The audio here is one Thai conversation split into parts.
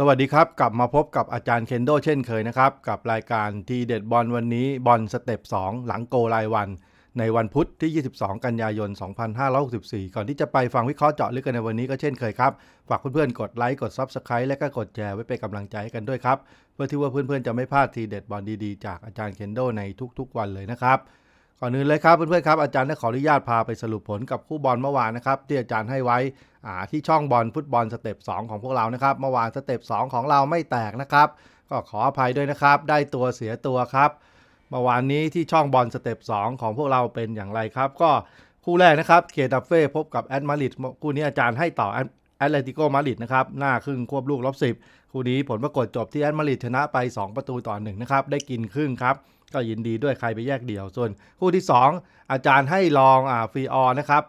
สวัสดีครับ กลับมาพบกับอาจารย์เคนโดเช่นเคยนะครับ กับรายการทีเด็ดบอลวันนี้บอลสเต็ป2 หลังโกรายวัน ในวันพุธที่ 22 กันยายน 2564 ก่อนที่จะไปฟังวิเคราะห์เจาะลึกกันในวันนี้ก็เช่นเคยครับ ฝากเพื่อนๆกดไลค์กด Subscribe และก็กดแชร์ไว้เป็นกำลังใจให้กันด้วยครับ เพื่อที่ว่าเพื่อนๆจะไม่พลาดทีเด็ดบอลดีๆ จากอาจารย์เคนโดในทุกๆวันเลยนะครับ ก่อนอื่นเลยครับเพื่อนๆครับอาจารย์ได้ขออนุญาตพาไปสรุปผลกับคู่บอลเมื่อวานนะครับที่อาจารย์ให้ไว้ที่ช่องบอลฟุตบอลสเต็ป2ของพวกเรานะครับเมื่อวานสเต็ป2ของเราไม่แตกนะครับก็ขออภัยด้วยนะครับ ได้ตัวเสียตัวครับเมื่อวานนี้ที่ช่องบอลสเต็ป2ของพวกเราเป็นอย่างไรครับ ก็คู่แรกนะครับเคตัฟเฟ่พบกับแอตมาริดคู่นี้อาจารย์ให้ต่อ แอตเลติโกมาริดนะครับหน้าครึ่งควบลูกลบ10 คู่นี้ผลปรากฏจบที่แอตมาริดชนะไป 2 ประตูต่อ1นะครับได้กินครึ่งครับก็ยินดีด้วยใครไปแยกเดี่ยวส่วน คู่ที่ 2 อาจารย์ให้ลองอ่าฟรีออนะครับ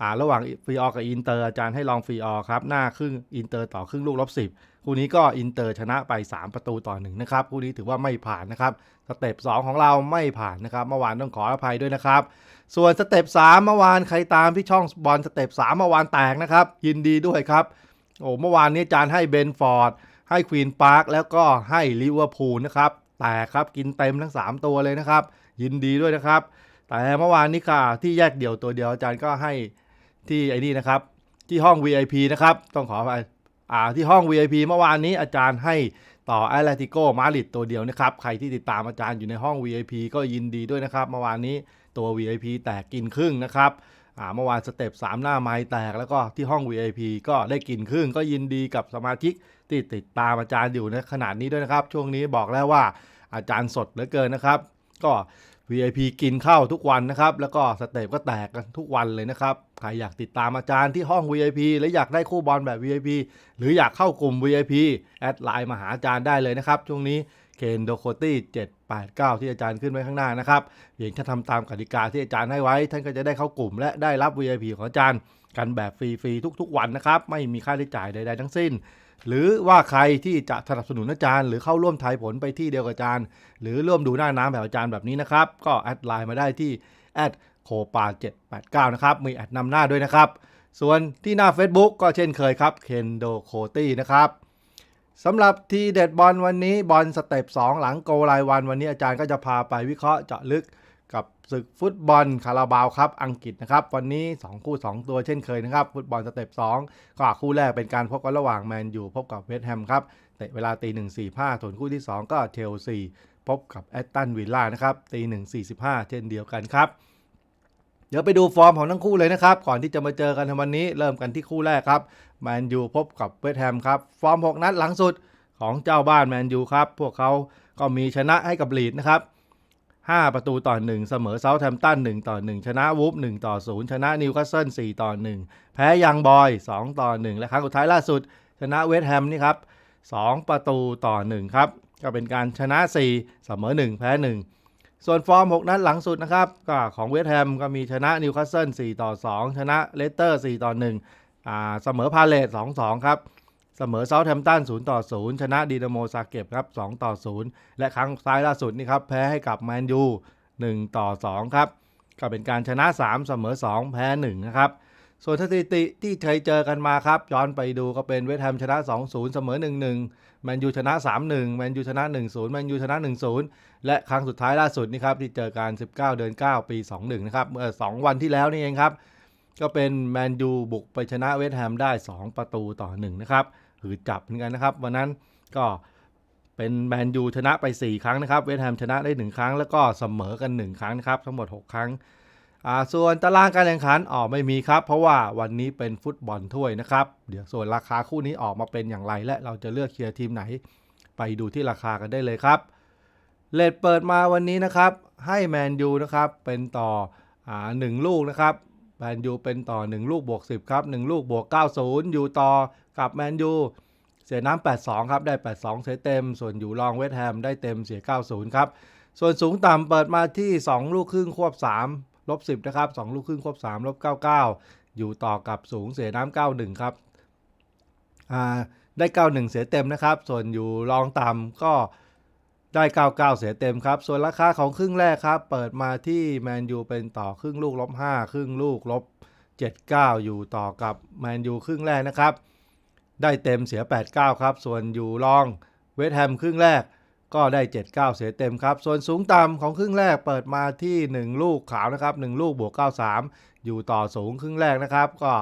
อ่าระหว่างฟรีออกับอินเตอร์อาจารย์ให้ลองฟรีออครับหน้าครึ่งอินเตอร์ต่อครึ่งลูกลบ10คู่นี้ก็อินเตอร์ชนะไป 3 ประตูต่อ1นะครับคู่นี้ถือว่าไม่ผ่านนะครับสเต็ป2ของเราไม่ผ่านนะครับเมื่อวานต้องขออภัยด้วยนะครับ ส่วนสเต็ป3เมื่อวานใครตามที่ช่องบอลสเต็ป3เมื่อวานแตกนะครับ ยินดีด้วยครับโอ้เมื่อวานนี้อาจารย์ให้เบนฟอร์ดให้ควีนพาร์คแล้วก็ให้ลิเวอร์พูลนะครับแต่ครับกินเต็มทั้ง 3 ตัวเลยนะครับ ยินดีด้วยนะครับ แต่เมื่อวานนี้ค่ะที่แยกเดี่ยวตัวเดียวอาจารย์ก็ให้ ที่ไอ้นี่นะครับ ที่ห้อง VIP นะครับ ต้องขอไปอ่าที่ห้อง VIP เมื่อวานนี้อาจารย์ให้ต่อแอตเลติโกมาริดตัวเดียวนะครับใครที่ติดตามอาจารย์อยู่ในห้อง VIP ก็ยินดีด้วยนะครับ เมื่อวานนี้ตัว VIP แตกกินครึ่งนะครับอ่าเมื่อวานสเต็ป3หน้าไม้แตกแล้วก็ที่ห้อง VIP ก็ได้กินครึ่ง ก็ยินดีกับสมาชิกที่ติดตามอาจารย์อยู่ในขนาดนี้ด้วยนะครับ ช่วงนี้บอกแล้วว่าอาจารย์สดเหลือเกินนะครับ ก็ VIP กินข้าวทุกวันนะครับ แล้วก็สเตปก็แตกกันทุกวันเลยนะครับ ใครอยากติดตามอาจารย์ที่ห้อง VIP และอยากได้คู่บอลแบบ VIP หรืออยากเข้ากลุ่ม VIP แอดไลน์มาหาอาจารย์ได้เลยนะครับ ช่วงนี้เคนโดโคตี้789 ที่อาจารย์ขึ้นไว้ข้างหน้านะครับเพียงแค่ทำตามกติกาที่อาจารย์ให้ไว้ ท่านก็จะได้เข้ากลุ่ม และได้รับ VIP ของอาจารย์ กันแบบฟรีๆทุกๆ วันนะครับ ไม่มีค่าใช้จ่ายใดๆทั้งสิ้น หรือว่าใครที่จะสนับสนุนอาจารย์ หรือเข้าร่วมทายผลไปที่เดียวกับอาจารย์ หรือร่วมดูหน้าน้ำแบบอาจารย์แบบนี้นะครับ ก็แอดไลน์มาได้ที่แอดโคปา789 นะครับ มีแอดนำหน้าด้วยนะครับ ส่วนที่หน้า Facebook ก็เช่นเคยครับเคนโดโคตี้นะครับสำหรับทีเด็ดบอลวันนี้บอลสเต็ป2 หลังโกรายวันวันนี้อาจารย์ก็จะพาไปวิเคราะห์เจาะลึก กับศึกฟุตบอลคาราบาวครับอังกฤษนะครับ วันนี้ 2 คู่ 2 ตัวเช่นเคยนะครับ ฟุตบอลสเต็ป2ก็คู่แรกเป็นการพบกันระหว่างแมนยูพบกับเวสต์แฮมครับเตะเวลาตีหนึ่งสี่ห้าส่วนคู่ที่ 2 ก็เชลซีพบกับแอตตันวิลล่านะครับตีหนึ่งสี่สิบห้าเช่นเดียวกันครับ เดี๋ยวไปดูฟอร์มของทั้งคู่เลยนะครับ ก่อนที่จะมาเจอกันในวันนี้เริ่มกันที่คู่แรกครับแมนยูพบกับเวสต์แฮมครับ ฟอร์ม 6 นัดหลังสุดของเจ้าบ้านแมนยูครับ พวกเขาก็มีชนะให้กับลีดนะครับ 5 ประตูต่อ 1 เสมอเซาท์แฮมป์ตัน1ต่อ 1 ชนะวูฟ1ต่อ 0 ชนะนิวคาสเซิล4ต่อ 1 แพ้ยังบอย 2 ต่อ 1 และครั้งสุดท้ายล่าสุด ชนะเวสต์แฮมนี่ครับ 2 ประตูต่อ 1 ครับ ก็เป็นการชนะ 4 เสมอ 1 แพ้ 1 ส่วนฟอร์ม 6 นัดหลังสุดนะครับ ก็ของเวสต์แฮมก็มีชนะนิวคาสเซิล4ต่อ 2 ชนะเลสเตอร์4ต่อ 1 อ่าเสมอพาเลต2 2 ครับ เสมอเซาท์แฮมป์ตัน0ต่อ 0 ชนะดีนาโมซาเก็บครับ2ต่อ 0 และครั้งซ้ายล่าสุดนี่ครับแพ้ให้กับแมนยู1ต่อ 2 ครับ ก็เป็นการชนะ 3 เสมอ 2 แพ้ 1 นะครับส่วนสถิติที่เคยเจอกันมาครับ ย้อนไปดูก็เป็นเวสต์แฮมชนะ 2-0 เสมอ 1-1 แมนยูชนะ 3-1 แมนยูชนะ 1-0 แมนยูชนะ 1-0 และครั้งสุดท้ายล่าสุดนี่ครับที่เจอกัน 19 เดือน 9 ปี 21 นะครับเมื่อ 2 วันที่แล้วนี่เองครับ ก็เป็นแมนยูบุกไปชนะเวสต์แฮมได้ 2 ประตูต่อ1นะครับหือจับเหมือนกันนะครับ วันนั้นก็เป็นแมนยูชนะไป 4 ครั้งนะครับ เวสต์แฮมชนะได้ 1 ครั้ง แล้วก็เสมอกัน 1 ครั้งนะครับ ทั้งหมด 6 ครั้งอ่าส่วนตารางการแข่งขันออกไม่มีครับ เพราะว่าวันนี้เป็นฟุตบอลถ้วยนะครับ เดี๋ยวส่วนราคาคู่นี้ออกมาเป็นอย่างไร และเราจะเลือกเชียร์ทีมไหน ไปดูที่ราคากันได้เลยครับเลดเปิดมาวันนี้นะครับ ให้แมนยูนะครับเป็นต่ออ่าหนึ่งลูกนะครับ แมนยูเป็นต่อ 1 ลูกบวก 10 ครับ 1 ลูกบวก 90 อยู่ต่อกับแมนยูเสียน้ำ82 ครับ ได้ 82 เสียเต็ม ส่วนอยู่รองเวสต์แฮมได้เต็มเสีย 90 ครับ ส่วนสูงต่ำเปิดมาที่ 2 ลูกครึ่งควบ 3 ลบ 10 นะครับ 2 ลูกครึ่งควบ 3 ลบ 99 อยู่ต่อกับสูงเสียน้ำ91 ครับ อ่า ได้ 91 เสียเต็มนะครับ ส่วนอยู่รองต่ำก็ ได้ 99 เสียเต็มครับ ส่วนราคาของครึ่งแรกครับ เปิดมาที่แมนยูเป็นต่อครึ่งลูกลบ5ครึ่งลูกลบ79 อยู่ต่อกับแมนยูครึ่งแรกนะครับ ได้เต็มเสีย 8-9 ครับ ส่วนอยู่รองเวสต์แฮมครึ่งแรกก็ได้ 7-9 เสียเต็มครับ ส่วนสูงต่ำของครึ่งแรกเปิดมาที่ 1 ลูกขาวนะครับ 1 ลูกบวก 93 อยู่ต่อสูงครึ่งแรกนะครับ ก็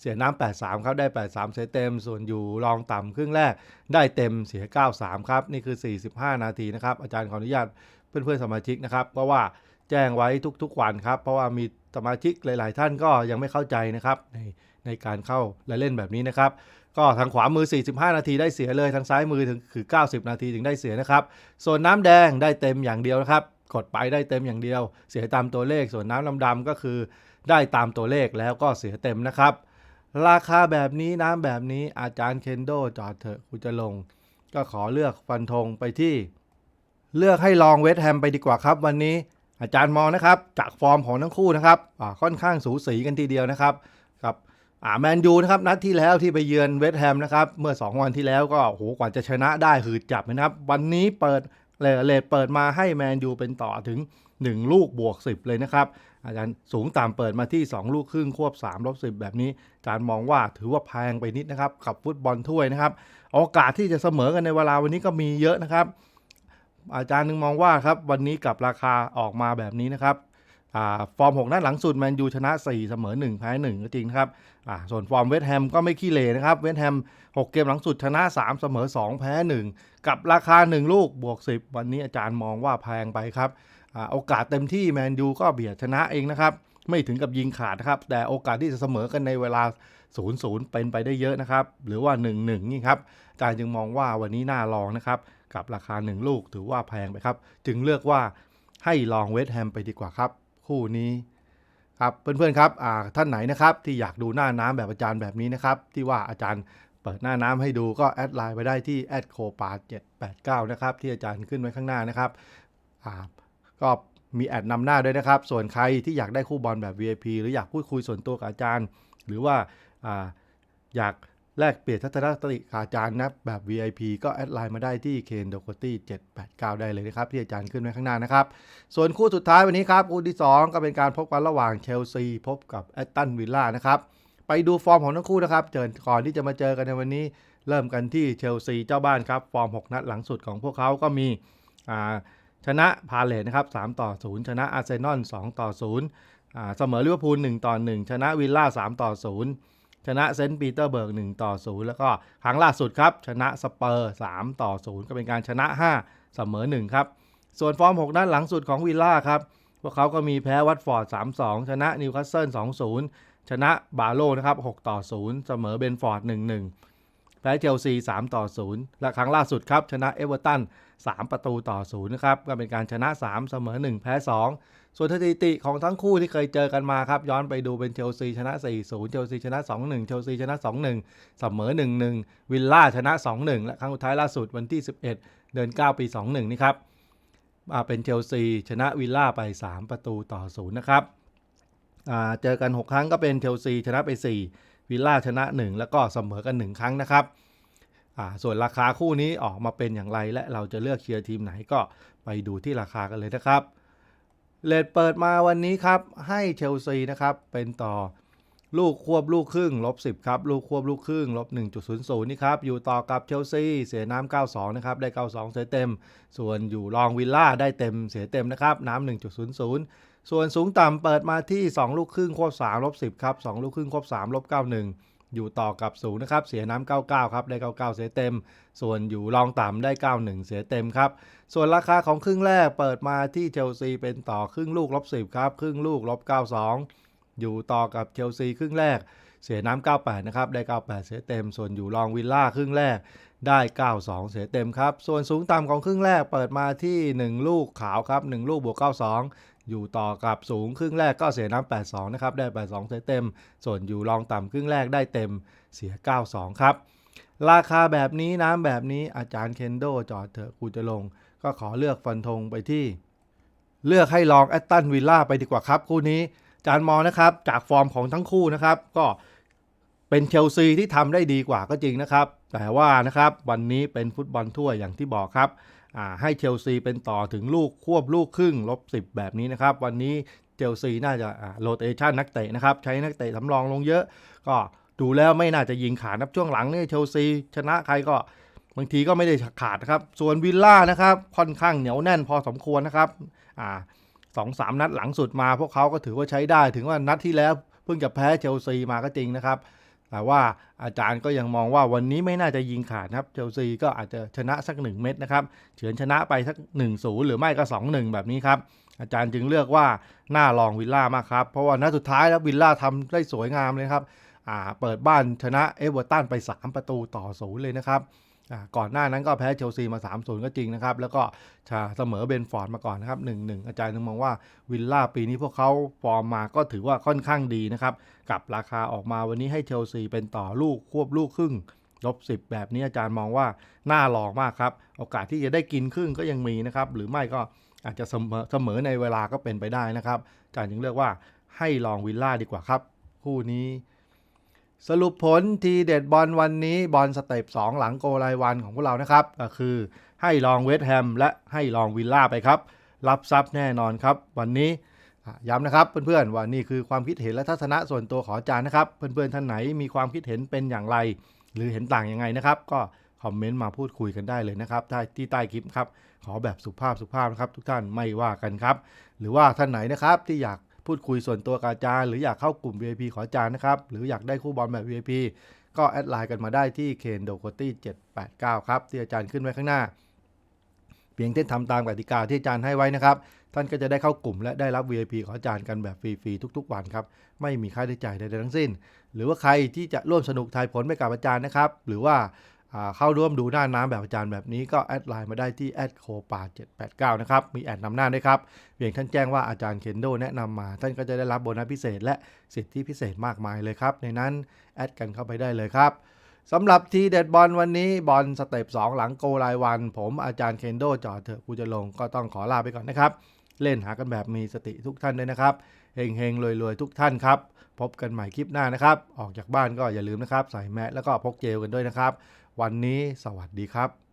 เสียน้ำ83 ครับ ได้ 83 เสียเต็ม ส่วนอยู่รองต่ำครึ่งแรกได้เต็มเสีย 93 ครับ นี่คือ 45 นาทีนะครับ อาจารย์ขออนุญาตเพื่อนๆสมาชิกนะครับ เพราะว่าแจ้งไว้ทุกๆวันครับ เพราะว่ามีสมาชิกหลาย ๆ ท่านก็ยังไม่เข้าใจนะครับในในการเข้าและเล่นแบบนี้นะครับ ก็ทางขวามือ 45 นาทีได้เสียเลย ทางซ้ายมือถึงคือ 90 นาทีถึงได้เสียนะครับ ส่วนน้ำแดงได้เต็มอย่างเดียวนะครับ กดไปได้เต็มอย่างเดียว เสียตามตัวเลข ส่วนน้ำลำดำก็คือได้ตามตัวเลขแล้วก็เสียเต็มนะครับ ราคาแบบนี้น้ำแบบนี้อาจารย์เคนโดจอดเถอะกูจะลง ก็ขอเลือกฟันธงไปที่ เลือกให้ลองเวสแฮมไปดีกว่าครับ วันนี้อาจารย์มองนะครับ จากฟอร์มของทั้งคู่นะครับอ่าค่อนข้างสูสีกันทีเดียวนะครับกับแมนยูนะครับนัดที่แล้วที่ไปเยือนเวสแฮมนะครับเมื่อ 2 วันที่แล้วก็โหกว่าจะชนะได้คือจับนะครับ วันนี้เปิดเลเลทเปิดมาให้แมนยูเป็นต่อถึง 1 ลูกบวก 10 เลยนะครับ อาจารย์สูงต่ำเปิดมาที่ 2 ลูกครึ่งควบ3ลบ10 แบบนี้อาจารย์มองว่าถือว่าแพงไปนิดนะครับ กับฟุตบอลถ้วยนะครับ โอกาสที่จะเสมอกันในเวลาวันนี้ก็มีเยอะนะครับ อาจารย์นึงมองว่าครับวันนี้กับราคาออกมาแบบนี้นะครับอฟอร์ม6นัดหลังสุดแมนยูชนะ 4 เสมอ 1 แพ้1ก็จริงครับส่วนฟอร์มเวสต์แฮมก็ไม่ขี้เหร่นะครับ เวสต์แฮม 6 เกมหลังสุดชนะ 3 เสมอ 2 แพ้ 1 กับราคา 1 ลูกบวก 10 วันนี้อาจารย์มองว่าแพงไปครับ โอกาสเต็มที่แมนยูก็เบียดชนะเองนะครับ ไม่ถึงกับยิงขาดนะครับ แต่โอกาสที่จะเสมอกันในเวลา 0-0 เป็นไปได้เยอะนะครับ หรือว่า 1-1 นี่ครับอาจารย์จึงมองว่าวันนี้น่าลองนะครับ กับราคา 1 ลูกถือว่าแพงไปครับ จึงเลือกว่าให้ลองเวสแฮมไปดีกว่าครับ คู่นี้ครับเพื่อนๆครับท่านไหนนะครับที่อยากดูหน้าน้ำแบบอาจารย์แบบนี้นะครับ ที่ว่าอาจารย์เปิดหน้าน้ำให้ดูก็แอดไลน์ไปได้ที่แอดโคปา789นะครับที่อาจารย์ขึ้นไว้ข้างหน้านะครับอ่า ก็มีแอดนำหน้าด้วยนะครับ ส่วนใครที่อยากได้คู่บอลแบบ VIP หรืออยากพูดคุยส่วนตัวกับอาจารย์ หรือว่าอ่าอยากแลกเปลี่ยนทัศนคติกับอาจารย์นะแบบ VIP ก็แอดไลน์มาได้ที่ k e n d o k o t y 789 ได้เลยนะครับ ที่อาจารย์ขึ้นไว้ข้างหน้านะครับ ส่วนคู่สุดท้ายวันนี้ครับ คู่ที่ 2 ก็เป็นการพบกันระหว่างเชลซีพบกับแอตตันวิลล่านะครับไปดูฟอร์มของทั้งคู่นะครับ เจอก่อนที่จะมาเจอกันในวันนี้ เริ่มกันที่เชลซีเจ้าบ้านครับ ฟอร์ม 6 นัดหลังสุดของพวกเขาก็มีอ่า ชนะพาเลตนะครับ3ต่อ 0 ชนะอาร์เซนอล2ต่อ0อ่าเสมอลิเวอร์พูล1ต่อ 1 ชนะวิลล่า3ต่อ 0 ชนะเซนต์ปีเตอร์เบิร์ก1ต่อ 0 แล้วก็ครั้งล่าสุดครับ ชนะสเปอร์3ต่อ 0 ก็เป็นการชนะ 5 เสมอ 1 ครับ ส่วนฟอร์ม6นัดหลังสุดของวิลล่าครับ พวกเขาก็มีแพ้วัตฟอร์ด 3-2 ชนะนิวคาสเซิล2-0 ชนะบาโลนะครับ6ต่อ 0 เสมอเบนฟอร์ด 1-1 แพ้เชลซี3ต่อ 0 และครั้งล่าสุดครับชนะเอเวอร์ตัน 3 ประตูต่อ0นะครับก็เป็นการชนะ 3 เสมอ 1 แพ้ 2 ส่วนสถิติของทั้งคู่ที่เคยเจอกันมาครับ ย้อนไปดูเป็นเชลซีชนะ 4-0 เชลซีชนะ 2-1 เชลซีชนะ 2-1 เสมอ 1-1 วิลล่าชนะ 2-1 และครั้งสุดท้ายล่าสุดวันที่ 11 เดือน 9 ปี 21 นี่ครับเป็นเชลซีชนะวิลล่าไป 3 ประตูต่อ0นะครับเจอกัน 6 ครั้งก็เป็นเชลซีชนะไป 4 วิลล่าชนะ 1 แล้วก็เสมอกัน 1 ครั้งนะครับ ส่วนราคาคู่นี้ออกมาเป็นอย่างไรและเราจะเลือกเชียร์ทีมไหนก็ไปดูที่ราคากันเลยนะครับเลทเปิดมาวันนี้ครับ ให้เชลซีนะครับ เป็นต่อลูกควบลูกครึ่งลบ10ครับ ลูกควบลูกครึ่งลบ1.00นี่ครับ อยู่ต่อกับเชลซีเสียน้ำ92 นะครับ ได้ 92 เสียเต็ม ส่วนอยู่รองวิลล่าได้เต็มเสียเต็มนะครับ น้ำ1.00 ส่วนสูงต่ำเปิดมาที่ 2 ลูกครึ่งควบ3ลบ10ครับ 2 ลูกครึ่งควบ3ลบ91 อยู่ต่อกับสูงนะครับ เสียน้ำ99 ครับ ได้ 99 เสียเต็ม ส่วนอยู่รองต่ำได้ 91 เสียเต็มครับ ส่วนราคาของครึ่งแรกเปิดมาที่เชลซีเป็นต่อครึ่งลูกลบ10 ครับ ครึ่งลูกลบ92 อยู่ต่อกับเชลซีครึ่งแรก เสียน้ำ98 นะครับ ได้ 98 เสียเต็ม ส่วนอยู่รองวิลล่าครึ่งแรกได้ 92 เสียเต็มครับ ส่วนสูงต่ำของครึ่งแรกเปิดมาที่ 1 ลูกขาวครับ 1 ลูกบวก 92 อยู่ต่อกับสูงครึ่งแรกก็เสียน้ำ82 นะครับ ได้ 82 เสียเต็ม ส่วนอยู่รองต่ำครึ่งแรกได้เต็มเสีย 92 ครับ ราคาแบบนี้น้ำแบบนี้อาจารย์เคนโดจอดเถอะกูจะลง ก็ขอเลือกฟันธงไปที่ เลือกให้ลองแอตตันวิลล่าไปดีกว่าครับคู่นี้อาจารย์มองนะครับจากฟอร์มของทั้งคู่นะครับ ก็เป็นเชลซีที่ทำได้ดีกว่าก็จริงนะครับ แต่ว่านะครับวันนี้เป็นฟุตบอลถ้วยอย่างที่บอกครับ ให้เชลซีเป็นต่อถึงลูกควบลูกครึ่งลบ 10 แบบนี้นะครับ วันนี้เชลซีน่าจะโรเตชันนักเตะนะครับ ใช้นักเตะสำรองลงเยอะ ก็ดูแล้วไม่น่าจะยิงขาดนะครับช่วงหลังนี่เชลซีชนะใครก็บางทีก็ไม่ได้ขาดนะครับ ส่วนวิลล่านะครับค่อนข้างเหนียวแน่นพอสมควรนะครับอ่าสองสามนัดหลังสุดมาพวกเขาก็ถือว่าใช้ได้ถึงว่านัดที่แล้วเพิ่งจะแพ้เชลซีมาก็จริงนะครับ แต่ว่าอาจารย์ก็ยังมองว่าวันนี้ไม่น่าจะยิงขาดนะครับเชลซีก็อาจจะชนะสัก 1 เม็ดนะครับเฉือนชนะไปสัก1 0หรือไม่ก็ 2 1 แบบนี้ครับอาจารย์จึงเลือกว่าหน้าลองวิลล่ามากครับ เพราะว่านัดสุดท้ายแล้ววิลล่าทำได้สวยงามเลยครับเปิดบ้านชนะเอเวอร์ตันไป 3 ประตูต่อศูนย์เลยนะครับ ก่อนหน้านั้นก็แพ้เชลซีมา 3-0 ก็จริงนะครับ แล้วก็ชาเสมอเบนฟอร์ดมาก่อนนะครับ1-1อาจารย์จึงมองว่าวิลล่าปีนี้พวกเขาฟอร์มมาก็ถือว่าค่อนข้างดีนะครับ กับราคาออกมาวันนี้ให้เชลซีเป็นต่อลูกควบลูกครึ่งลบสิบแบบนี้อาจารย์มองว่าน่าลองมากครับ โอกาสที่จะได้กินครึ่งก็ยังมีนะครับ หรือไม่ก็อาจจะเสมอเสมอในเวลาก็เป็นไปได้นะครับอาจารย์จึงเลือกว่าให้ลองวิลล่าดีกว่าครับ คู่นี้ สรุปผลทีเด็ดบอลวันนี้บอลสเต็ป2 หลังโกลายวันของพวกเรานะครับ ก็คือให้ลองเวสต์แฮมและให้ลองวิลล่าไปครับ รับทรัพย์แน่นอนครับ วันนี้ย้ำนะครับเพื่อนๆว่านี่คือความคิดเห็นและทัศนะส่วนตัวของอาจารย์นะครับ เพื่อนๆท่านไหนมีความคิดเห็นเป็นอย่างไร หรือเห็นต่างยังไงนะครับ ก็คอมเมนต์มาพูดคุยกันได้เลยนะครับใต้ที่ใต้คลิปครับขอแบบสุภาพสุภาพนะครับ ทุกท่านไม่ว่ากันครับ หรือว่าท่านไหนนะครับที่อยาก พูดคุยส่วนตัวกับอาจารย์ หรืออยากเข้ากลุ่ม VIP ขออาจารย์นะครับ หรืออยากได้คู่บอลแบบ VIP ก็แอดไลน์กันมาได้ที่เคนโดโคตี้789 ครับ ที่อาจารย์ขึ้นไว้ข้างหน้า เพียงที่ทำตามกติกาที่อาจารย์ให้ไว้นะครับ ท่านก็จะได้เข้ากลุ่มและได้รับ VIP ขออาจารย์กันแบบฟรีๆทุก ๆ วันครับ ไม่มีค่าใช้จ่ายใดๆทั้งสิ้น หรือว่าใครที่จะร่วมสนุกทายผลไปกับอาจารย์นะครับ หรือว่า เข้าร่วมดูหน้าน้ำแบบอาจารย์แบบนี้ก็แอดไลน์มาได้ที่แอดโคปา789 นะครับ มีแอดนำหน้าด้วยครับเพียงท่านแจ้งว่าอาจารย์เคนโดแนะนำมา ท่านก็จะได้รับโบนัสพิเศษ และสิทธิพิเศษมากมายเลยครับ ในนั้นแอดกันเข้าไปได้เลยครับสำหรับทีเด็ดบอลวันนี้บอลสเต็ป2 หลังโกรายวัน ผมอาจารย์เคนโดจอดเถอะกูจะลงก็ต้องขอลาไปก่อนนะครับ เล่นหากันแบบมีสติทุกท่านด้วยนะครับเฮงเฮงรวยรวยๆทุกท่านครับ พบกันใหม่คลิปหน้านะครับ ออกจากบ้านก็อย่าลืมนะครับ ใส่แมสแล้วก็พกเจลกันด้วยนะครับ วันนี้สวัสดีครับ